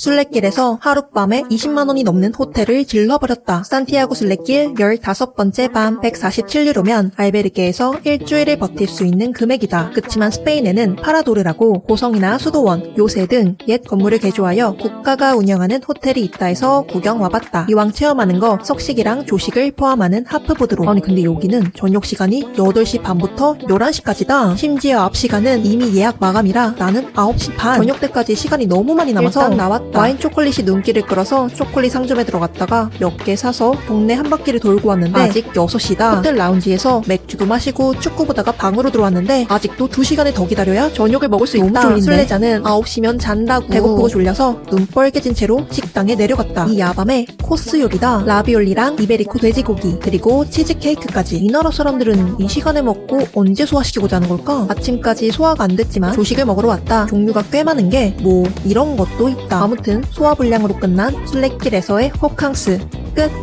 순례길에서 하룻밤에 20만원이 넘는 호텔을 질러버렸다. 산티아고 순례길 15번째 밤 147유로면 알베르게에서 일주일을 버틸 수 있는 금액이다. 그치만 스페인에는 파라도르라고 고성이나 수도원, 요새 등 옛 건물을 개조하여 국가가 운영하는 호텔이 있다 해서 구경 와봤다. 이왕 체험하는 거 석식이랑 조식을 포함하는 하프보드로. 아니 근데 여기는 저녁 시간이 8시 반부터 11시까지다. 심지어 앞 시간은 이미 예약 마감이라 나는 9시 반. 저녁 때까지 시간이 너무 많이 남아서 일단 나왔다. 와인 초콜릿이 눈길을 끌어서 초콜릿 상점에 들어갔다가 몇 개 사서 동네 한 바퀴를 돌고 왔는데 아직 6시다. 호텔 라운지에서 맥주도 마시고 축구 보다가 방으로 들어왔는데 아직도 2시간을 더 기다려야 저녁을 먹을 수 있다. 졸린데. 순례자는 9시면 잔다고 배고프고 졸려서 눈 뻘개진 채로 식당에 내려갔다. 이 야밤에 코스 요리다. 라비올리랑 이베리코 돼지고기 그리고 치즈케이크까지. 이 나라 사람들은 이 시간에 먹고 언제 소화시키고 자는 걸까? 아침까지 소화가 안 됐지만 조식을 먹으러 왔다. 종류가 꽤 많은 게 뭐 이런 것도 있다. 아무튼 소화불량으로 끝난 순례길에서의 호캉스 끝.